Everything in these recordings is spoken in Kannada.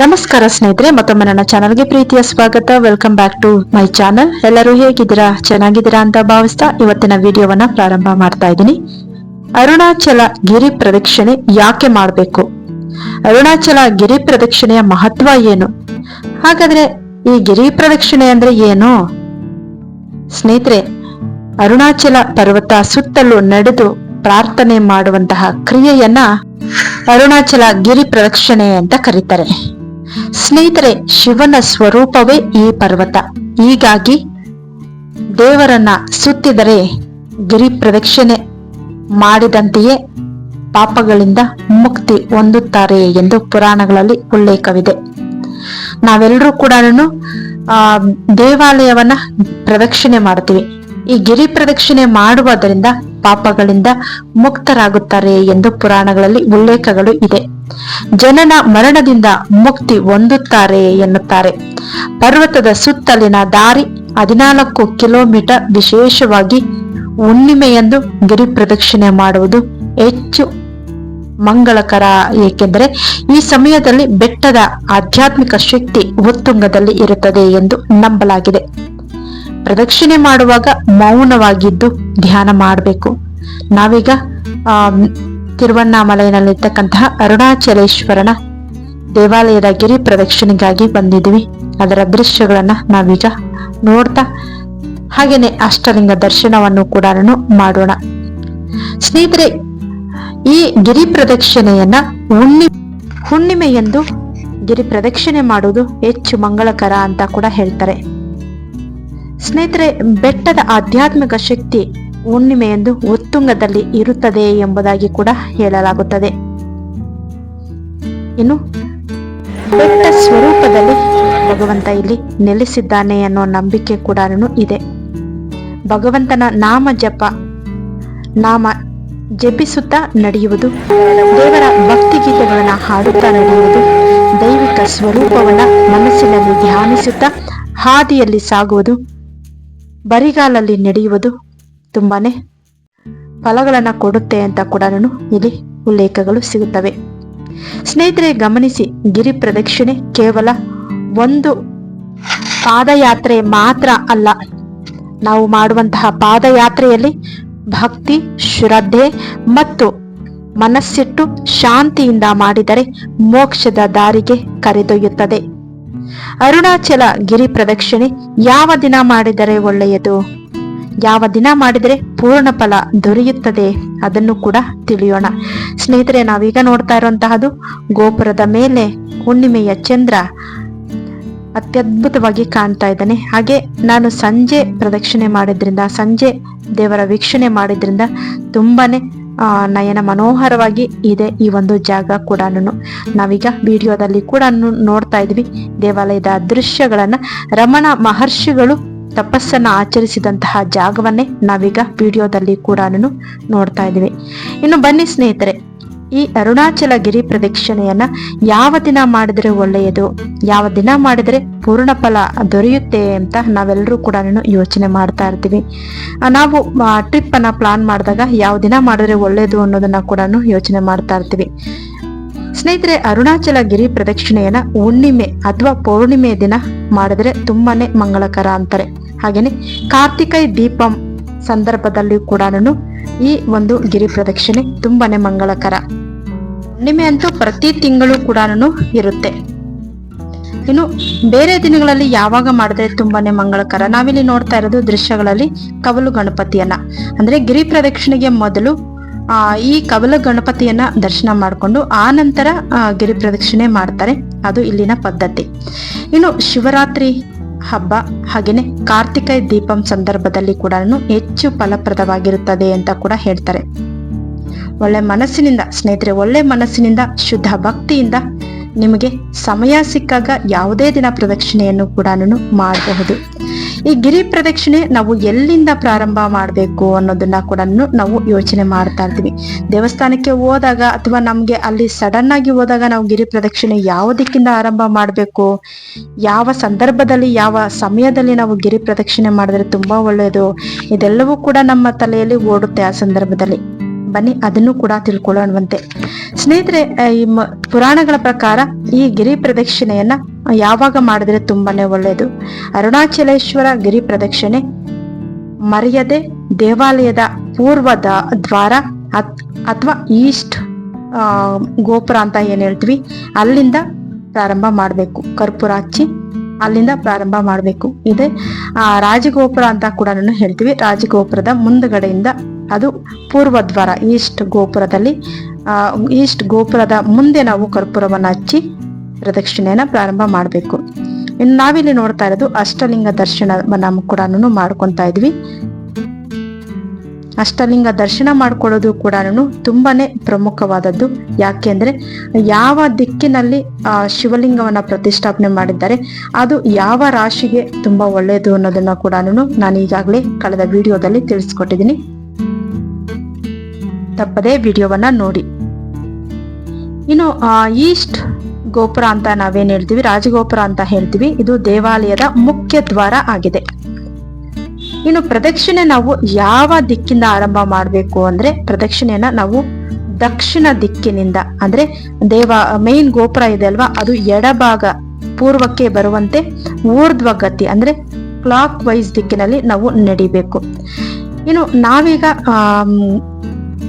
ನಮಸ್ಕಾರ ಸ್ನೇಹಿತರೆ, ಮತ್ತೊಮ್ಮೆ ನನ್ನ ಚಾನಲ್ಗೆ ಪ್ರೀತಿಯ ಸ್ವಾಗತ. Welcome back to my channel ಎಲ್ಲರೂ ಹೇಗಿದ್ದೀರಾ? ಚೆನ್ನಾಗಿದ್ದೀರಾ ಅಂತ ಭಾವಿಸ್ತಾ ಇವತ್ತಿನ ವಿಡಿಯೋವನ್ನ ಪ್ರಾರಂಭ ಮಾಡ್ತಾ ಇದ್ದೀನಿ. ಅರುಣಾಚಲ ಗಿರಿ ಪ್ರದಕ್ಷಿಣೆ ಯಾಕೆ ಮಾಡಬೇಕು? ಅರುಣಾಚಲ ಗಿರಿ ಪ್ರದಕ್ಷಿಣೆಯ ಮಹತ್ವ ಏನು? ಹಾಗಾದ್ರೆ ಈ ಗಿರಿ ಪ್ರದಕ್ಷಿಣೆ ಅಂದ್ರೆ ಏನು? ಸ್ನೇಹಿತರೆ, ಅರುಣಾಚಲ ಪರ್ವತ ಸುತ್ತಲೂ ನಡೆದು ಪ್ರಾರ್ಥನೆ ಮಾಡುವಂತಹ ಕ್ರಿಯೆಯನ್ನ ಅರುಣಾಚಲ ಗಿರಿ ಪ್ರದಕ್ಷಿಣೆ ಅಂತ ಕರೀತಾರೆ. ಸ್ನೇಹಿತರೆ, ಶಿವನ ಸ್ವರೂಪವೇ ಈ ಪರ್ವತ. ಹೀಗಾಗಿ ದೇವರನ್ನ ಸುತ್ತಿದರೆ ಗಿರಿ ಪ್ರದಕ್ಷಿಣೆ ಮಾಡಿದಂತೆಯೇ ಪಾಪಗಳಿಂದ ಮುಕ್ತಿ ಹೊಂದುತ್ತಾರೆ ಎಂದು ಪುರಾಣಗಳಲ್ಲಿ ಉಲ್ಲೇಖವಿದೆ. ನಾವೆಲ್ಲರೂ ಕೂಡ ಆ, ದೇವಾಲಯವನ್ನ ಪ್ರದಕ್ಷಿಣೆ ಮಾಡ್ತೀವಿ. ಈ ಗಿರಿ ಪ್ರದಕ್ಷಿಣೆ ಮಾಡುವುದರಿಂದ ಪಾಪಗಳಿಂದ ಮುಕ್ತರಾಗುತ್ತಾರೆ ಎಂದು ಪುರಾಣಗಳಲ್ಲಿ ಉಲ್ಲೇಖಗಳು ಇದೆ. ಜನನ ಮರಣದಿಂದ ಮುಕ್ತಿ ಹೊಂದುತ್ತಾರೆ ಎನ್ನುತ್ತಾರೆ. ಪರ್ವತದ ಸುತ್ತಲಿನ ದಾರಿ ಹದಿನಾಲ್ಕು ಕಿಲೋಮೀಟರ್ ವಿಶೇಷವಾಗಿ ಹುಣ್ಣಿಮೆಯಂದು ಗಿರಿ ಪ್ರದಕ್ಷಿಣೆ ಮಾಡುವುದು ಹೆಚ್ಚು ಮಂಗಳಕರ, ಏಕೆಂದರೆ ಈ ಸಮಯದಲ್ಲಿ ಬೆಟ್ಟದ ಆಧ್ಯಾತ್ಮಿಕ ಶಕ್ತಿ ಉತ್ತುಂಗದಲ್ಲಿ ಇರುತ್ತದೆ ಎಂದು ನಂಬಲಾಗಿದೆ. ಪ್ರದಕ್ಷಿಣೆ ಮಾಡುವಾಗ ಮೌನವಾಗಿದ್ದು ಧ್ಯಾನ ಮಾಡಬೇಕು. ನಾವೀಗ, ಆ, ತಿರುವಣ್ಣಾಮಲೈನಲ್ಲಿರ್ತಕ್ಕಂತಹ ಅರುಣಾಚಲೇಶ್ವರನ ದೇವಾಲಯದ ಗಿರಿ ಪ್ರದಕ್ಷಿಣೆಗಾಗಿ ಬಂದಿದ್ದೀವಿ. ಅದರ ದೃಶ್ಯಗಳನ್ನ ನಾವೀಗ ನೋಡ್ತಾ, ಹಾಗೇನೆ ಅಷ್ಟಲಿಂಗ ದರ್ಶನವನ್ನು ಕೂಡ ಮಾಡೋಣ. ಸ್ನೇಹಿತರೆ, ಈ ಗಿರಿ ಪ್ರದಕ್ಷಿಣೆಯನ್ನ ಹುಣ್ಣಿ ಹುಣ್ಣಿಮೆಯಂದು ಗಿರಿ ಪ್ರದಕ್ಷಿಣೆ ಮಾಡುವುದು ಹೆಚ್ಚು ಮಂಗಳಕರ ಅಂತ ಕೂಡ ಹೇಳ್ತಾರೆ. ಸ್ನೇಹಿತರೆ, ಬೆಟ್ಟದ ಆಧ್ಯಾತ್ಮಿಕ ಶಕ್ತಿ ಹುಣ್ಣಿಮೆಯಂದು ಉತ್ತುಂಗದಲ್ಲಿ ಇರುತ್ತದೆ ಎಂಬುದಾಗಿ ಕೂಡ ಹೇಳಲಾಗುತ್ತದೆ. ಇನ್ನು ಬೆಟ್ಟ ಸ್ವರೂಪದಲ್ಲಿ ಭಗವಂತ ಇಲ್ಲಿ ನೆಲೆಸಿದ್ದಾನೆ ಅನ್ನೋ ನಂಬಿಕೆ ಕೂಡ ಇದೆ. ಭಗವಂತನ ನಾಮ ಜಪ, ನಾಮ ಜಪಿಸುತ್ತಾ ನಡೆಯುವುದು, ದೇವರ ಭಕ್ತಿ ಗೀತೆಗಳನ್ನ ಹಾಡುತ್ತಾ ನಡೆಯುವುದು, ದೈವಿಕ ಸ್ವರೂಪವನ್ನ ಮನಸ್ಸಿನಲ್ಲಿ ಧ್ಯಾನಿಸುತ್ತಾ ಹಾದಿಯಲ್ಲಿ ಸಾಗುವುದು ಬರಿಗಾಲಲ್ಲಿ ನಡೆಯುವುದು ತುಂಬಾನೇ ಫಲಗಳನ್ನು ಕೊಡುತ್ತೆ ಅಂತ ಕೂಡ ನಾನು ಇಲ್ಲಿ ಉಲ್ಲೇಖಗಳು ಸಿಗುತ್ತವೆ. ಸ್ನೇಹಿತರೆ, ಗಮನಿಸಿ, ಗಿರಿ ಪ್ರದಕ್ಷಿಣೆ ಕೇವಲ ಒಂದು ಪಾದಯಾತ್ರೆ ಮಾತ್ರ ಅಲ್ಲ. ನಾವು ಮಾಡುವಂತಹ ಪಾದಯಾತ್ರೆಯಲ್ಲಿ ಭಕ್ತಿ, ಶ್ರದ್ಧೆ ಮತ್ತು ಮನಸ್ಸಿಟ್ಟು ಶಾಂತಿಯಿಂದ ಮಾಡಿದರೆ ಮೋಕ್ಷದ ದಾರಿಗೆ ಕರೆದೊಯ್ಯುತ್ತದೆ. ಅರುಣಾಚಲ ಗಿರಿ ಪ್ರದಕ್ಷಿಣೆ ಯಾವ ದಿನ ಮಾಡಿದರೆ ಒಳ್ಳೆಯದು? ಯಾವ ದಿನ ಮಾಡಿದರೆ ಪೂರ್ಣ ಫಲ ದೊರೆಯುತ್ತದೆ ಅದನ್ನು ಕೂಡ ತಿಳಿಯೋಣ. ಸ್ನೇಹಿತರೆ, ನಾವೀಗ ನೋಡ್ತಾ ಇರುವಂತಹದು ಗೋಪುರದ ಮೇಲೆ ಹುಣ್ಣಿಮೆಯ ಚಂದ್ರ ಅತ್ಯದ್ಭುತವಾಗಿ ಕಾಣ್ತಾ ಇದ್ದಾನೆ. ಹಾಗೆ ನಾನು ಸಂಜೆ ಪ್ರದಕ್ಷಿಣೆ ಮಾಡಿದ್ರಿಂದ, ಸಂಜೆ ದೇವರ ವೀಕ್ಷಣೆ ಮಾಡಿದ್ರಿಂದ ತುಂಬಾನೇ ನಯನ ಮನೋಹರವಾಗಿ ಇದೆ ಈ ಒಂದು ಜಾಗ ಕೂಡ ನಾವೀಗ ವಿಡಿಯೋದಲ್ಲಿ ಕೂಡ ನೋಡ್ತಾ ಇದ್ವಿ. ದೇವಾಲಯದ ದೃಶ್ಯಗಳನ್ನ ರಮಣ ಮಹರ್ಷಿಗಳು ತಪಸ್ಸನ್ನ ಆಚರಿಸಿದಂತಹ ಜಾಗವನ್ನೇ ನಾವೀಗ ವಿಡಿಯೋದಲ್ಲಿ ಕೂಡ ನೋಡ್ತಾ ಇದ್ದೀವಿ ಇನ್ನು ಬನ್ನಿ ಸ್ನೇಹಿತರೆ ಈ ಅರುಣಾಚಲ ಗಿರಿ ಪ್ರದಕ್ಷಿಣೆಯನ್ನ ಯಾವ ದಿನ ಮಾಡಿದ್ರೆ ಒಳ್ಳೆಯದು? ಯಾವ ದಿನ ಮಾಡಿದ್ರೆ ಪೂರ್ಣ ಫಲ ದೊರೆಯುತ್ತೆ ಅಂತ ನಾವೆಲ್ಲರೂ ಕೂಡ ಯೋಚನೆ ಮಾಡ್ತಾ ಇರ್ತೀವಿ. ನಾವು ಟ್ರಿಪ್ ಅನ್ನ ಪ್ಲಾನ್ ಮಾಡಿದಾಗ ಯಾವ ದಿನ ಮಾಡಿದ್ರೆ ಒಳ್ಳೆಯದು ಅನ್ನೋದನ್ನ ಕೂಡ ಯೋಚನೆ ಮಾಡ್ತಾ ಇರ್ತೀವಿ. ಸ್ನೇಹಿತರೆ, ಅರುಣಾಚಲ ಗಿರಿ ಪ್ರದಕ್ಷಿಣೆಯನ್ನ ಹುಣ್ಣಿಮೆ ಅಥವಾ ಪೌರ್ಣಿಮೆ ದಿನ ಮಾಡಿದ್ರೆ ತುಂಬಾನೇ ಮಂಗಳಕರ ಅಂತಾರೆ. ಹಾಗೇನೆ ಕಾರ್ತಿಕೈ ದೀಪಂ ಸಂದರ್ಭದಲ್ಲಿ ಕೂಡ ಈ ಒಂದು ಗಿರಿ ಪ್ರದಕ್ಷಿಣೆ ತುಂಬಾನೇ ಮಂಗಳಕರ. ಹುಣ್ಣಿಮೆ ಅಂತೂ ಪ್ರತಿ ತಿಂಗಳು ಕೂಡ ಇರುತ್ತೆ. ಇನ್ನು ಬೇರೆ ದಿನಗಳಲ್ಲಿ ಯಾವಾಗ ಮಾಡಿದ್ರೆ ತುಂಬಾನೇ ಮಂಗಳಕರ? ನಾವಿಲ್ಲಿ ನೋಡ್ತಾ ಇರೋದು ದೃಶ್ಯಗಳಲ್ಲಿ ಕವಲು ಗಣಪತಿಯನ್ನ. ಅಂದ್ರೆ ಗಿರಿ ಪ್ರದಕ್ಷಿಣೆಗೆ ಮೊದಲು, ಆ, ಈ ಕವಲ ಗಣಪತಿಯನ್ನ ದರ್ಶನ ಮಾಡಿಕೊಂಡು ಆ ನಂತರ ಗಿರಿ ಪ್ರದಕ್ಷಿಣೆ ಮಾಡ್ತಾರೆ. ಅದು ಇಲ್ಲಿನ ಪದ್ಧತಿ. ಇನ್ನು ಶಿವರಾತ್ರಿ ಹಬ್ಬ ಹಾಗೇನೆ ಕಾರ್ತಿಕ ದೀಪಂ ಸಂದರ್ಭದಲ್ಲಿ ಕೂಡ ಹೆಚ್ಚು ಫಲಪ್ರದವಾಗಿರುತ್ತದೆ ಅಂತ ಕೂಡ ಹೇಳ್ತಾರೆ. ಒಳ್ಳೆ ಮನಸ್ಸಿನಿಂದ ಸ್ನೇಹಿತರೆ, ಒಳ್ಳೆ ಮನಸ್ಸಿನಿಂದ ಶುದ್ಧ ಭಕ್ತಿಯಿಂದ ನಿಮಗೆ ಸಮಯ ಸಿಕ್ಕಾಗ ಯಾವುದೇ ದಿನ ಪ್ರದಕ್ಷಿಣೆಯನ್ನು ಕೂಡ ಮಾಡಬಹುದು. ಈ ಗಿರಿ ಪ್ರದಕ್ಷಿಣೆ ನಾವು ಎಲ್ಲಿಂದ ಪ್ರಾರಂಭ ಮಾಡಬೇಕು ಅನ್ನೋದನ್ನ ಕೂಡ ನಾವು ಯೋಚನೆ ಮಾಡ್ತಾ ಇರ್ತೀವಿ. ದೇವಸ್ಥಾನಕ್ಕೆ ಹೋದಾಗ ಅಥವಾ ನಮ್ಗೆ ಅಲ್ಲಿ ಸಡನ್ ಆಗಿ ಹೋದಾಗ ನಾವು ಗಿರಿ ಪ್ರದಕ್ಷಿಣೆ ಯಾವ ದಿಕ್ಕಿಂದ ಆರಂಭ ಮಾಡಬೇಕು? ಯಾವ ಸಂದರ್ಭದಲ್ಲಿ, ಯಾವ ಸಮಯದಲ್ಲಿ ನಾವು ಗಿರಿ ಪ್ರದಕ್ಷಿಣೆ ಮಾಡಿದ್ರೆ ತುಂಬಾ ಒಳ್ಳೆಯದು? ಇದೆಲ್ಲವೂ ಕೂಡ ನಮ್ಮ ತಲೆಯಲ್ಲಿ ಓಡುತ್ತೆ ಆ ಸಂದರ್ಭದಲ್ಲಿ. ಬನ್ನಿ, ಅದನ್ನು ಕೂಡ ತಿಳ್ಕೊಳ್ಳೋಣವಂತೆ. ಸ್ನೇಹಿತರೆ ಈ ಪುರಾಣಗಳ ಪ್ರಕಾರ ಈ ಗಿರಿ ಪ್ರದಕ್ಷಿಣೆಯನ್ನ ಯಾವಾಗ ಮಾಡಿದ್ರೆ ತುಂಬಾನೇ ಒಳ್ಳೆಯದು ಅರುಣಾಚಲೇಶ್ವರ ಗಿರಿ ಪ್ರದಕ್ಷಿಣೆ ಮರೆಯದೆ ದೇವಾಲಯದ ಪೂರ್ವದ ದ್ವಾರ ಅಥವಾ ಈಸ್ಟ್ ಗೋಪುರ ಅಂತ ಏನ್ ಹೇಳ್ತೀವಿ, ಅಲ್ಲಿಂದ ಪ್ರಾರಂಭ ಮಾಡಬೇಕು. ಕರ್ಪೂರ ಹಚ್ಚಿ ಅಲ್ಲಿಂದ ಪ್ರಾರಂಭ ಮಾಡಬೇಕು. ಇದೆ, ಆ, ರಾಜಗೋಪುರ ಅಂತ ಕೂಡ ಹೇಳ್ತೀವಿ. ರಾಜಗೋಪುರದ ಮುಂದ್ಗಡೆಯಿಂದ ಅದು ಪೂರ್ವದ್ವಾರ, ಈಸ್ಟ್ ಗೋಪುರದಲ್ಲಿ. ಈಸ್ಟ್ ಗೋಪುರದ ಮುಂದೆ ನಾವು ಕರ್ಪೂರವನ್ನು ಹಚ್ಚಿ ಪ್ರದಕ್ಷಿಣೆಯನ್ನು ಪ್ರಾರಂಭ ಮಾಡಬೇಕು. ಇನ್ನು ನಾವಿಲ್ಲಿ ನೋಡ್ತಾ ಇರೋದು ಅಷ್ಟಲಿಂಗ ದರ್ಶನವನ್ನ ಕೂಡ ಮಾಡ್ಕೊತಾ ಇದ್ವಿ. ಅಷ್ಟಲಿಂಗ ದರ್ಶನ ಮಾಡ್ಕೊಳ್ಳೋದು ಕೂಡ ತುಂಬಾನೇ ಪ್ರಮುಖವಾದದ್ದು. ಯಾಕೆಂದ್ರೆ ಯಾವ ದಿಕ್ಕಿನಲ್ಲಿ, ಆ, ಶಿವಲಿಂಗವನ್ನ ಪ್ರತಿಷ್ಠಾಪನೆ ಮಾಡಿದ್ದಾರೆ, ಅದು ಯಾವ ರಾಶಿಗೆ ತುಂಬಾ ಒಳ್ಳೆಯದು ಅನ್ನೋದನ್ನ ಕೂಡ ನಾನು ಈಗಾಗಲೇ ಕಳೆದ ವಿಡಿಯೋದಲ್ಲಿ ತಿಳಿಸ್ಕೊಟ್ಟಿದ್ದೀನಿ. ತಪ್ಪದೇ ವಿಡಿಯೋವನ್ನ ನೋಡಿ. ಇನ್ನು ಈಸ್ಟ್ ಗೋಪುರ ಅಂತ ನಾವೇನ್ ಹೇಳ್ತೀವಿ? ರಾಜಗೋಪುರ ಅಂತ ಹೇಳ್ತೀವಿ. ಇದು ದೇವಾಲಯದ ಮುಖ್ಯ ದ್ವಾರ ಆಗಿದೆ. ಇನ್ನು, ಪ್ರದಕ್ಷಿಣೆ ನಾವು ಯಾವ ದಿಕ್ಕಿಂದ ಆರಂಭ ಮಾಡಬೇಕು ಅಂದ್ರೆ, ಪ್ರದಕ್ಷಿಣೆಯನ್ನ ನಾವು ದಕ್ಷಿಣ ದಿಕ್ಕಿನಿಂದ, ಅಂದ್ರೆ ದೇವ ಮೇನ್ ಗೋಪುರ ಇದೆ ಅಲ್ವಾ? ಅದು ಎಡಭಾಗ, ಪೂರ್ವಕ್ಕೆ ಬರುವಂತೆ ಊರ್ಧ್ವ ಗತಿ ಅಂದ್ರೆ ಕ್ಲಾಕ್ ವೈಸ್ ದಿಕ್ಕಿನಲ್ಲಿ ನಾವು ನಡಿಬೇಕು. ಇನ್ನು, ನಾವೀಗ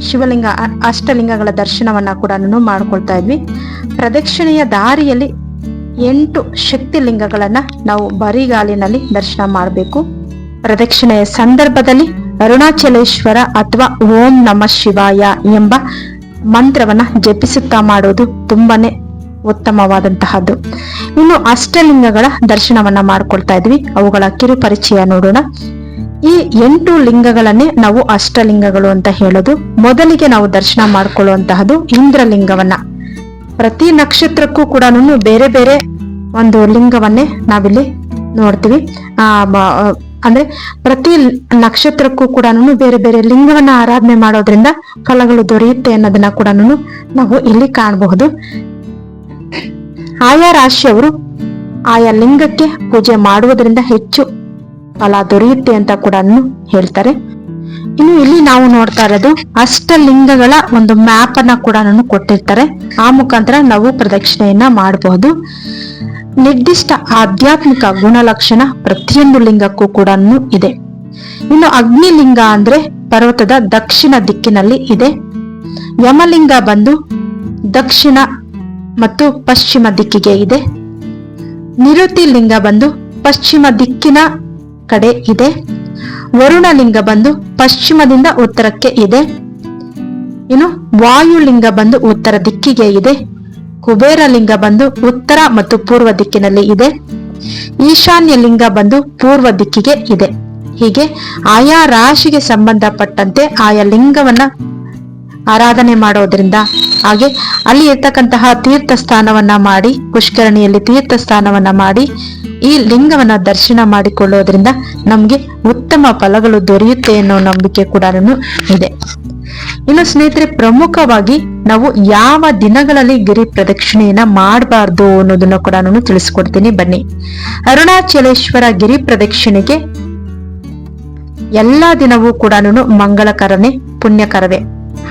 ಶಿವಲಿಂಗ ಅಷ್ಟಲಿಂಗಗಳ ದರ್ಶನವನ್ನ ಕೂಡ ಮಾಡ್ಕೊಳ್ತಾ ಇದ್ವಿ. ಪ್ರದಕ್ಷಿಣೆಯ ದಾರಿಯಲ್ಲಿ ಎಂಟು ಶಕ್ತಿಲಿಂಗಗಳನ್ನ ನಾವು ಬರಿಗಾಲಿನಲ್ಲಿ ದರ್ಶನ ಮಾಡಬೇಕು. ಪ್ರದಕ್ಷಿಣೆಯ ಸಂದರ್ಭದಲ್ಲಿ ಅರುಣಾಚಲೇಶ್ವರ ಅಥವಾ ಓಂ ನಮ ಶಿವಾಯ ಎಂಬ ಮಂತ್ರವನ್ನ ಜಪಿಸುತ್ತಾ ಮಾಡೋದು ತುಂಬಾನೇ ಉತ್ತಮವಾದಂತಹದ್ದು. ಇನ್ನು ಅಷ್ಟಲಿಂಗಗಳ ದರ್ಶನವನ್ನ ಮಾಡ್ಕೊಳ್ತಾ ಇದ್ವಿ. ಅವುಗಳ ಕಿರು ಪರಿಚಯ ನೋಡೋಣ. ಈ ಎಂಟು ಲಿಂಗಗಳನ್ನೇ ನಾವು ಅಷ್ಟಲಿಂಗಗಳು ಅಂತ ಹೇಳೋದು. ಮೊದಲಿಗೆ ನಾವು ದರ್ಶನ ಮಾಡ್ಕೊಳ್ಳುವಂತಹದ್ದು ಇಂದ್ರಲಿಂಗವನ್ನ. ಪ್ರತಿ ನಕ್ಷತ್ರಕ್ಕೂ ಕೂಡ ಬೇರೆ ಬೇರೆ ಒಂದು ಲಿಂಗವನ್ನೇ ನಾವಿಲ್ಲಿ ನೋಡ್ತೀವಿ. ಆ ಅಂದ್ರೆ ಪ್ರತಿ ನಕ್ಷತ್ರಕ್ಕೂ ಕೂಡ ಬೇರೆ ಬೇರೆ ಲಿಂಗವನ್ನ ಆರಾಧನೆ ಮಾಡೋದ್ರಿಂದ ಫಲಗಳು ದೊರೆಯುತ್ತೆ ಅನ್ನೋದನ್ನ ಕೂಡ ನಾವು ಇಲ್ಲಿ ಕಾಣಬಹುದು. ಆಯಾ ರಾಶಿಯವರು ಆಯಾ ಲಿಂಗಕ್ಕೆ ಪೂಜೆ ಮಾಡುವುದರಿಂದ ಹೆಚ್ಚು ಫಲ ದೊರೆಯುತ್ತೆ ಅಂತ ಕೂಡ ಹೇಳ್ತಾರೆ. ಇನ್ನು ಇಲ್ಲಿ ನಾವು ನೋಡ್ತಾ ಇರೋದು ಅಷ್ಟಲಿಂಗಗಳ ಒಂದು ಮ್ಯಾಪ್ ಅನ್ನ ಕೂಡ ಕೊಟ್ಟಿರ್ತಾರೆ. ಆ ಮುಖಾಂತರ ನಾವು ಪ್ರದಕ್ಷಿಣೆಯನ್ನ ಮಾಡಬಹುದು ನಿರ್ದಿಷ್ಟ ಆಧ್ಯಾತ್ಮಿಕ ಗುಣಲಕ್ಷಣ ಪ್ರತಿಯೊಂದು ಲಿಂಗಕ್ಕೂ ಕೂಡ ಇದೆ. ಇನ್ನು ಅಗ್ನಿಲಿಂಗ ಅಂದ್ರೆ ಪರ್ವತದ ದಕ್ಷಿಣ ದಿಕ್ಕಿನಲ್ಲಿ ಇದೆ. ಯಮಲಿಂಗ ಬಂದು ದಕ್ಷಿಣ ಮತ್ತು ಪಶ್ಚಿಮ ದಿಕ್ಕಿಗೆ ಇದೆ. ನಿರುತಿ ಲಿಂಗ ಬಂದು ಪಶ್ಚಿಮ ದಿಕ್ಕಿನ ಕಡೆ ಇದೆ. ವರುಣಲಿಂಗ ಬಂದು ಪಶ್ಚಿಮದಿಂದ ಉತ್ತರಕ್ಕೆ ಇದೆ. ಇನ್ನು ವಾಯುಲಿಂಗ ಬಂದು ಉತ್ತರ ದಿಕ್ಕಿಗೆ ಇದೆ. ಕುಬೇರ ಲಿಂಗ ಬಂದು ಉತ್ತರ ಮತ್ತು ಪೂರ್ವ ದಿಕ್ಕಿನಲ್ಲಿ ಇದೆ. ಈಶಾನ್ಯ ಲಿಂಗ ಬಂದು ಪೂರ್ವ ದಿಕ್ಕಿಗೆ ಇದೆ. ಹೀಗೆ ಆಯಾ ರಾಶಿಗೆ ಸಂಬಂಧಪಟ್ಟಂತೆ ಆಯಾ ಲಿಂಗವನ್ನ ಆರಾಧನೆ ಮಾಡೋದ್ರಿಂದ ಹಾಗೆ ಅಲ್ಲಿ ಇರ್ತಕ್ಕಂತಹ ತೀರ್ಥ ಸ್ಥಾನವನ್ನ ಮಾಡಿ, ಪುಷ್ಕರಣಿಯಲ್ಲಿ ತೀರ್ಥ ಸ್ಥಾನವನ್ನ ಮಾಡಿ ಈ ಲಿಂಗವನ್ನ ದರ್ಶನ ಮಾಡಿಕೊಳ್ಳೋದ್ರಿಂದ ನಮ್ಗೆ ಉತ್ತಮ ಫಲಗಳು ದೊರೆಯುತ್ತೆ ಅನ್ನೋ ನಂಬಿಕೆ ಕೂಡ ಇದೆ. ಇನ್ನು ಸ್ನೇಹಿತರೆ, ಪ್ರಮುಖವಾಗಿ ನಾವು ಯಾವ ದಿನಗಳಲ್ಲಿ ಗಿರಿ ಪ್ರದಕ್ಷಿಣೆಯನ್ನ ಮಾಡಬಾರ್ದು ಅನ್ನೋದನ್ನ ಕೂಡ ನಾನು ತಿಳಿಸ್ಕೊಡ್ತೀನಿ. ಬನ್ನಿ. ಅರುಣಾಚಲೇಶ್ವರ ಗಿರಿ ಪ್ರದಕ್ಷಿಣೆಗೆ ಎಲ್ಲಾ ದಿನವೂ ಕೂಡ ಮಂಗಳಕರನೇ, ಪುಣ್ಯಕರವೇ.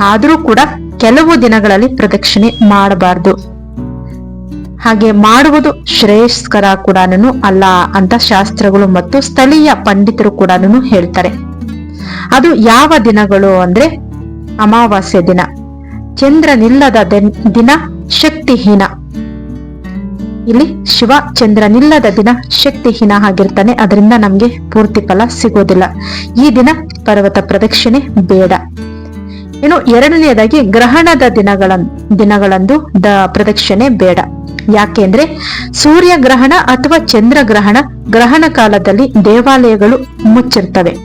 ಆದರೂ ಕೂಡ ಕೆಲವು ದಿನಗಳಲ್ಲಿ ಪ್ರದಕ್ಷಿಣೆ ಮಾಡಬಾರ್ದು. ಹಾಗೆ ಮಾಡುವುದು ಶ್ರೇಯಸ್ಕರ ಕೂಡ ಅಲ್ಲ ಅಂತ ಶಾಸ್ತ್ರಗಳು ಮತ್ತು ಸ್ಥಳೀಯ ಪಂಡಿತರು ಕೂಡ ಹೇಳ್ತಾರೆ. ಅದು ಯಾವ ದಿನಗಳು ಅಂದ್ರೆ ಅಮಾವಾಸ್ಯ ದಿನ. ಚಂದ್ರನಿಲ್ಲದ ದಿನ್- ಶಕ್ತಿಹೀನ. ಇಲ್ಲಿ ಶಿವ ಚಂದ್ರನಿಲ್ಲದ ದಿನ ಶಕ್ತಿಹೀನ ಆಗಿರ್ತಾನೆ, ಅದರಿಂದ ನಮ್ಗೆ ಪೂರ್ತಿ ಫಲ ಸಿಗೋದಿಲ್ಲ. ಈ ದಿನ ಪರ್ವತ ಪ್ರದಕ್ಷಿಣೆ ಬೇಡ. ಇನ್ನು ಎರಡನೆಯದಾಗಿ ಗ್ರಹಣದ ದಿನಗಳ ದಿನಗಳಂದು ದ ಪ್ರದಕ್ಷಿಣೆ ಬೇಡ. ಯಾಕೆಂದ್ರೆ ಸೂರ್ಯಗ್ರಹಣ ಅಥವಾ ಚಂದ್ರಗ್ರಹಣ ಗ್ರಹಣ ಕಾಲದಲ್ಲಿ ದೇವಾಲಯಗಳು ಮುಚ್ಚಿರ್ತವೆ.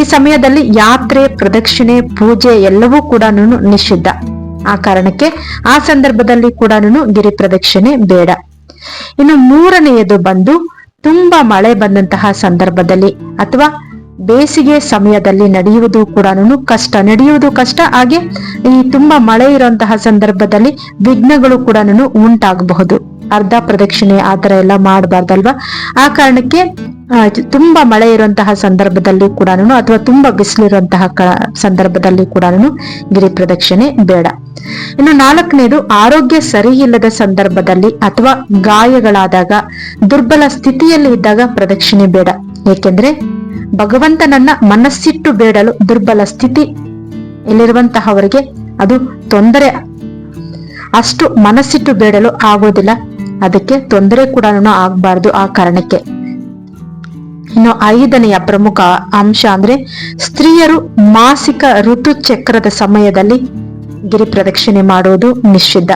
ಈ ಸಮಯದಲ್ಲಿ ಯಾತ್ರೆ, ಪ್ರದಕ್ಷಿಣೆ, ಪೂಜೆ ಎಲ್ಲವೂ ಕೂಡ ನಿಷಿದ್ಧ. ಆ ಕಾರಣಕ್ಕೆ ಆ ಸಂದರ್ಭದಲ್ಲಿ ಕೂಡ ಗಿರಿ ಪ್ರದಕ್ಷಿಣೆ ಬೇಡ. ಇನ್ನು ಮೂರನೆಯದು ಬಂದು ತುಂಬಾ ಮಳೆ ಬಂದಂತಹ ಸಂದರ್ಭದಲ್ಲಿ ಅಥವಾ ಬೇಸಿಗೆ ಸಮಯದಲ್ಲಿ ನಡೆಯುವುದು ಕೂಡ ಕಷ್ಟ. ನಡೆಯುವುದು ಕಷ್ಟ, ಹಾಗೆ ಈ ತುಂಬಾ ಮಳೆ ಇರುವಂತಹ ಸಂದರ್ಭದಲ್ಲಿ ವಿಘ್ನಗಳು ಕೂಡ ಉಂಟಾಗಬಹುದು. ಅರ್ಧ ಪ್ರದಕ್ಷಿಣೆ ಆ ತರ ಎಲ್ಲ ಮಾಡಬಾರ್ದಲ್ವಾ? ಆ ಕಾರಣಕ್ಕೆ ತುಂಬಾ ಮಳೆ ಇರುವಂತಹ ಸಂದರ್ಭದಲ್ಲಿ ಕೂಡ ಅಥವಾ ತುಂಬಾ ಬಿಸಿಲಿರುವಂತಹ ಸಂದರ್ಭದಲ್ಲಿ ಕೂಡ ಗಿರಿ ಪ್ರದಕ್ಷಿಣೆ ಬೇಡ. ಇನ್ನು ನಾಲ್ಕನೇದು, ಆರೋಗ್ಯ ಸರಿ ಇಲ್ಲದ ಸಂದರ್ಭದಲ್ಲಿ ಅಥವಾ ಗಾಯಗಳಾದಾಗ ದುರ್ಬಲ ಸ್ಥಿತಿಯಲ್ಲಿ ಇದ್ದಾಗ ಪ್ರದಕ್ಷಿಣೆ ಬೇಡ. ಏಕೆಂದ್ರೆ ಭಗವಂತನನ್ನ ಮನಸ್ಸಿಟ್ಟು ಬೇಡಲು ದುರ್ಬಲ ಸ್ಥಿತಿ ಇಲ್ಲಿರುವಂತಹವರಿಗೆ ಅದು ತೊಂದರೆ. ಅಷ್ಟು ಮನಸ್ಸಿಟ್ಟು ಬೇಡಲು ಆಗೋದಿಲ್ಲ. ಅದಕ್ಕೆ ತೊಂದರೆ ಕೂಡ ಆಗಬಾರ್ದು ಆ ಕಾರಣಕ್ಕೆ. ಇನ್ನು ಐದನೆಯ ಪ್ರಮುಖ ಅಂಶ ಅಂದ್ರೆ ಸ್ತ್ರೀಯರು ಮಾಸಿಕ ಋತುಚಕ್ರದ ಸಮಯದಲ್ಲಿ ಗಿರಿ ಪ್ರದಕ್ಷಿಣೆ ಮಾಡುವುದು ನಿಷಿದ್ಧ.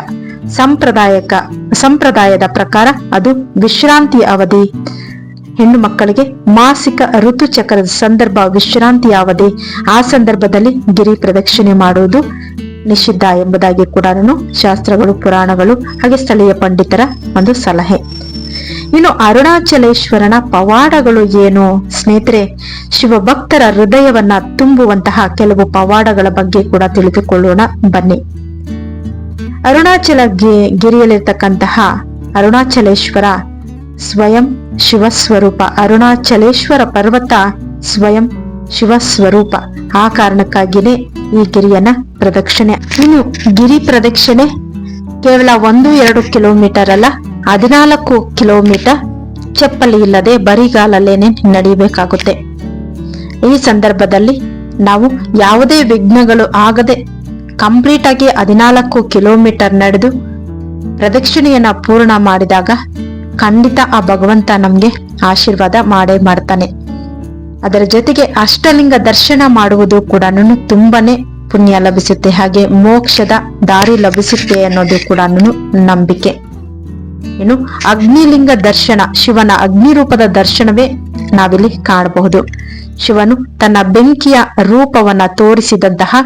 ಸಂಪ್ರದಾಯಕ, ಸಂಪ್ರದಾಯದ ಪ್ರಕಾರ ಅದು ವಿಶ್ರಾಂತಿ ಅವಧಿ. ಹೆಣ್ಣು ಮಕ್ಕಳಿಗೆ ಮಾಸಿಕ ಋತುಚಕ್ರದ ಸಂದರ್ಭ ವಿಶ್ರಾಂತಿ ಅವಧಿ ಆ ಸಂದರ್ಭದಲ್ಲಿ ಗಿರಿ ಪ್ರದಕ್ಷಿಣೆ ಮಾಡುವುದು ನಿಷಿದ್ಧ ಎಂಬುದಾಗಿ ಕೂಡ ಶಾಸ್ತ್ರಗಳು, ಪುರಾಣಗಳು ಹಾಗೆ ಸ್ಥಳೀಯ ಪಂಡಿತರ ಒಂದು ಸಲಹೆ. ಇನ್ನು ಅರುಣಾಚಲೇಶ್ವರನ ಪವಾಡಗಳು ಏನು? ಸ್ನೇಹಿತರೆ, ಶಿವಭಕ್ತರ ಹೃದಯವನ್ನ ತುಂಬುವಂತಹ ಕೆಲವು ಪವಾಡಗಳ ಬಗ್ಗೆ ಕೂಡ ತಿಳಿದುಕೊಳ್ಳೋಣ. ಬನ್ನಿ. ಅರುಣಾಚಲ ಗಿರಿಯಲ್ಲಿರ್ತಕ್ಕಂತಹ ಅರುಣಾಚಲೇಶ್ವರ ಸ್ವಯಂ ಶಿವಸ್ವರೂಪ ಅರುಣಾಚಲೇಶ್ವರ ಪರ್ವತ ಸ್ವಯಂ ಶಿವಸ್ವರೂಪ. ಆ ಕಾರಣಕ್ಕಾಗಿನೇ ಈ ಗಿರಿಯನ್ನ ಪ್ರದಕ್ಷಿಣೆ. ಇನ್ನು ಗಿರಿ ಪ್ರದಕ್ಷಿಣೆ ಕೇವಲ ಒಂದು ಎರಡು ಕಿಲೋಮೀಟರ್ ಅಲ್ಲ, ಹದಿನಾಲ್ಕು ಕಿಲೋಮೀಟರ್ ಚಪ್ಪಲಿ ಇಲ್ಲದೆ ಬರಿಗಾಲಲ್ಲೇನೆ ನಡಿಬೇಕಾಗುತ್ತೆ ಈ ಸಂದರ್ಭದಲ್ಲಿ ನಾವು ಯಾವುದೇ ವಿಘ್ನಗಳು ಆಗದೆ ಕಂಪ್ಲೀಟ್ ಆಗಿ ಹದಿನಾಲ್ಕು ಕಿಲೋಮೀಟರ್ ನಡೆದು ಪ್ರದಕ್ಷಿಣೆಯನ್ನ ಪೂರ್ಣ ಮಾಡಿದಾಗ ಖಂಡಿತ ಆ ಭಗವಂತ ನಮ್ಗೆ ಆಶೀರ್ವಾದ ಮಾಡೇ ಮಾಡ್ತಾನೆ. ಅದರ ಜೊತೆಗೆ ಅಷ್ಟಲಿಂಗ ದರ್ಶನ ಮಾಡುವುದು ಕೂಡ ತುಂಬಾನೇ ಪುಣ್ಯ ಲಭಿಸುತ್ತೆ. ಹಾಗೆ ಮೋಕ್ಷದ ದಾರಿ ಲಭಿಸುತ್ತೆ ಅನ್ನೋದು ಕೂಡ ನಂಬಿಕೆ. ಏನು? ಅಗ್ನಿಲಿಂಗ ದರ್ಶನ, ಶಿವನ ಅಗ್ನಿ ರೂಪದ ದರ್ಶನವೇ ನಾವಿಲ್ಲಿ ಕಾಣಬಹುದು. ಶಿವನು ತನ್ನ ಬೆಂಕಿಯ ರೂಪವನ್ನ ತೋರಿಸಿದಂತಹ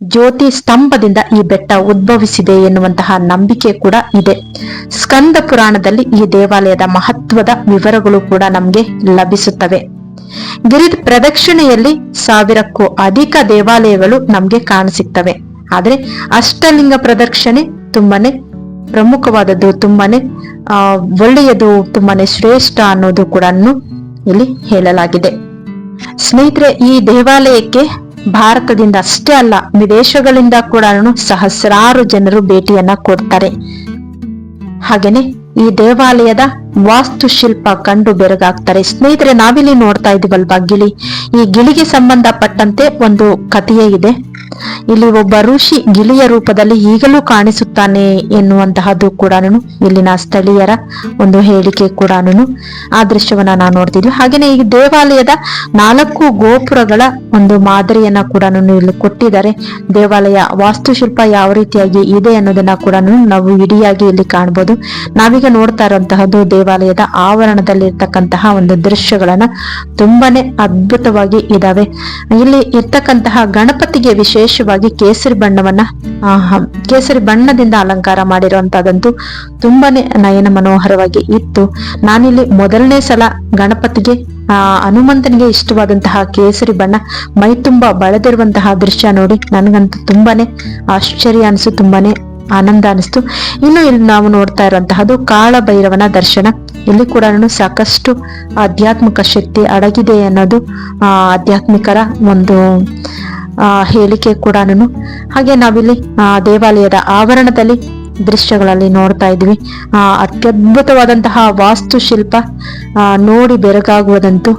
ಜ್ಯೋತಿ ಸ್ತಂಭದಿಂದ ಈ ಬೆಟ್ಟ ಉದ್ಭವಿಸಿದೆ ಎನ್ನುವಂತಹ ನಂಬಿಕೆ ಕೂಡ ಇದೆ. ಸ್ಕಂದ ಪುರಾಣದಲ್ಲಿ ಈ ದೇವಾಲಯದ ಮಹತ್ವದ ವಿವರಗಳು ಕೂಡ ನಮ್ಗೆ ಲಭಿಸುತ್ತವೆ. ಗಿರಿ ಪ್ರದಕ್ಷಿಣೆಯಲ್ಲಿ ಸಾವಿರಕ್ಕೂ ಅಧಿಕ ದೇವಾಲಯಗಳು ನಮ್ಗೆ ಕಾಣಸಿಗ್ತವೆ. ಆದ್ರೆ ಅಷ್ಟಲಿಂಗ ಪ್ರದಕ್ಷಿಣೆ ತುಂಬಾನೇ ಪ್ರಮುಖವಾದದ್ದು, ತುಂಬಾನೇ ಒಳ್ಳೆಯದು, ತುಂಬಾನೇ ಶ್ರೇಷ್ಠ ಅನ್ನೋದು ಕೂಡ ಇಲ್ಲಿ ಹೇಳಲಾಗಿದೆ. ಸ್ನೇಹಿತರೆ, ಈ ದೇವಾಲಯಕ್ಕೆ ಭಾರತದಿಂದ ಅಷ್ಟೇ ಅಲ್ಲ, ವಿದೇಶಗಳಿಂದ ಕೂಡ ಸಹಸ್ರಾರು ಜನರು ಭೇಟಿಯನ್ನ ಕೊಡ್ತಾರೆ. ಹಾಗೇನೆ ಈ ದೇವಾಲಯದ ವಾಸ್ತುಶಿಲ್ಪ ಕಂಡು ಬೆರಗಾಗ್ತಾರೆ. ಸ್ನೇಹಿತರೆ, ನಾವಿಲ್ಲಿ ನೋಡ್ತಾ ಇದೀವಲ್ವಾ ಗಿಳಿ? ಈ ಗಿಳಿಗೆ ಸಂಬಂಧಪಟ್ಟಂತೆ ಒಂದು ಕಥೆಯೇ ಇದೆ. ಇಲ್ಲಿ ಒಬ್ಬ ಋಷಿ ಗಿಳಿಯ ರೂಪದಲ್ಲಿ ಈಗಲೂ ಕಾಣಿಸುತ್ತಾನೆ ಎನ್ನುವಂತಹದ್ದು ಕೂಡ ಇಲ್ಲಿನ ಸ್ಥಳೀಯರ ಒಂದು ಹೇಳಿಕೆ ಕೂಡ ಆ ದೃಶ್ಯವನ್ನ ನಾವು ನೋಡ್ತಿದ್ವಿ. ಹಾಗೇನೆ ಈ ದೇವಾಲಯದ ನಾಲ್ಕು ಗೋಪುರಗಳ ಒಂದು ಮಾದರಿಯನ್ನ ಕೂಡ ಇಲ್ಲಿ ಕೊಟ್ಟಿದ್ದಾರೆ. ದೇವಾಲಯ ವಾಸ್ತುಶಿಲ್ಪ ಯಾವ ರೀತಿಯಾಗಿ ಇದೆ ಅನ್ನೋದನ್ನ ಕೂಡ ನಾವು ಇಡಿಯಾಗಿ ಇಲ್ಲಿ ಕಾಣಬಹುದು ನಾವೀಗ ನೋಡ್ತಾ ಇರುವಂತಹದ್ದು ದೇವಾಲಯದ ಆವರಣದಲ್ಲಿರ್ತಕ್ಕಂತಹ ಒಂದು ದೃಶ್ಯಗಳನ್ನ ತುಂಬಾನೇ ಅದ್ಭುತವಾಗಿ ಇದಾವೆ. ಇಲ್ಲಿ ಇರ್ತಕ್ಕಂತಹ ಗಣಪತಿಗೆ ವಿಶೇಷವಾಗಿ ಕೇಸರಿ ಬಣ್ಣವನ್ನ ಕೇಸರಿ ಬಣ್ಣದಿಂದ ಅಲಂಕಾರ ಮಾಡಿರುವಂತಹದಂತೂ ತುಂಬಾನೇ ನಯನ ಮನೋಹರವಾಗಿ ಇತ್ತು. ನಾನಿಲ್ಲಿ ಮೊದಲನೇ ಸಲ ಗಣಪತಿಗೆ, ಆ, ಹನುಮಂತನಿಗೆ ಇಷ್ಟವಾದಂತಹ ಕೇಸರಿ ಬಣ್ಣ ಮೈ ತುಂಬಾ ಬಳದಿರುವಂತಹ ದೃಶ್ಯ ನೋಡಿ ನನಗಂತೂ ತುಂಬಾನೇ ಆಶ್ಚರ್ಯ ಅನಿಸು, ತುಂಬಾನೇ ಆನಂದ ಅನಿಸ್ತು. ಇನ್ನು ಇಲ್ಲಿ ನಾವು ನೋಡ್ತಾ ಇರುವಂತಹದ್ದು ಕಾಳ ಭೈರವನ ದರ್ಶನ. ಇಲ್ಲಿ ಕೂಡ ಸಾಕಷ್ಟು ಆಧ್ಯಾತ್ಮಿಕ ಶಕ್ತಿ ಅಡಗಿದೆ ಅನ್ನೋದು ಆಧ್ಯಾತ್ಮಿಕರ ಒಂದು ಹೇಳಿಕೆ ಕೂಡ ಹಾಗೆ ನಾವಿಲ್ಲಿ, ಆ, ದೇವಾಲಯದ ಆವರಣದಲ್ಲಿ ದೃಶ್ಯಗಳಲ್ಲಿ ನೋಡ್ತಾ ಇದ್ವಿ. ಆ, ಅತ್ಯದ್ಭುತವಾದಂತಹ ವಾಸ್ತುಶಿಲ್ಪ, ಆ, ನೋಡಿ ಬೆರಗಾಗುವುದಂತೂ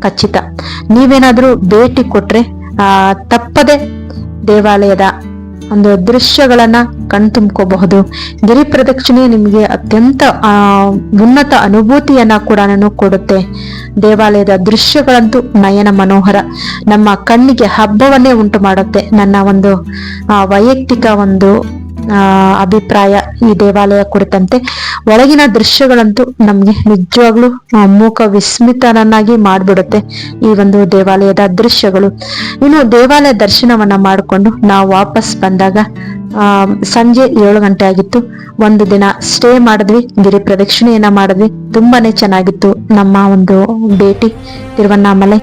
ಖಚಿತ. ನೀವೇನಾದ್ರೂ ಭೇಟಿ ಕೊಟ್ರೆ, ಆ, ತಪ್ಪದೆ ದೇವಾಲಯದ ಒಂದು ದೃಶ್ಯಗಳನ್ನ ಕಣ್ತುಂಬ್ಕೋಬಹುದು ಗಿರಿ ಪ್ರದಕ್ಷಿಣೆ ನಿಮಗೆ ಅತ್ಯಂತ ಉನ್ನತ ಅನುಭೂತಿಯನ್ನ ಕೂಡ ಕೊಡುತ್ತೆ. ದೇವಾಲಯದ ದೃಶ್ಯಗಳಂತೂ ನಯನ ಮನೋಹರ. ನಮ್ಮ ಕಣ್ಣಿಗೆ ಹಬ್ಬವನ್ನೇ ಉಂಟು ಮಾಡುತ್ತೆ. ನನ್ನ ಒಂದು ವೈಯಕ್ತಿಕ ಒಂದು ಅಭಿಪ್ರಾಯ ಈ ದೇವಾಲಯ ಕುರಿತಂತೆ. ಒಳಗಿನ ದೃಶ್ಯಗಳಂತೂ ನಮ್ಗೆ ನಿಜವಾಗ್ಲೂ ಮೂಕ ವಿಸ್ಮಿತನನ್ನಾಗಿ ಮಾಡ್ಬಿಡುತ್ತೆ ಈ ಒಂದು ದೇವಾಲಯದ ದೃಶ್ಯಗಳು. ಇನ್ನು ದೇವಾಲಯ ದರ್ಶನವನ್ನ ಮಾಡಿಕೊಂಡು ನಾವು ವಾಪಸ್ ಬಂದಾಗ ಸಂಜೆ ಏಳು ಗಂಟೆ ಆಗಿತ್ತು. ಒಂದು ದಿನ ಸ್ಟೇ ಮಾಡಿದ್ವಿ, ಗಿರಿ ಪ್ರದಕ್ಷಿಣೆಯನ್ನ ಮಾಡಿದ್ವಿ. ತುಂಬಾನೇ ಚೆನ್ನಾಗಿತ್ತು ನಮ್ಮ ಒಂದು ಭೇಟಿ ತಿರುವಣ್ಣಾಮಲೈ.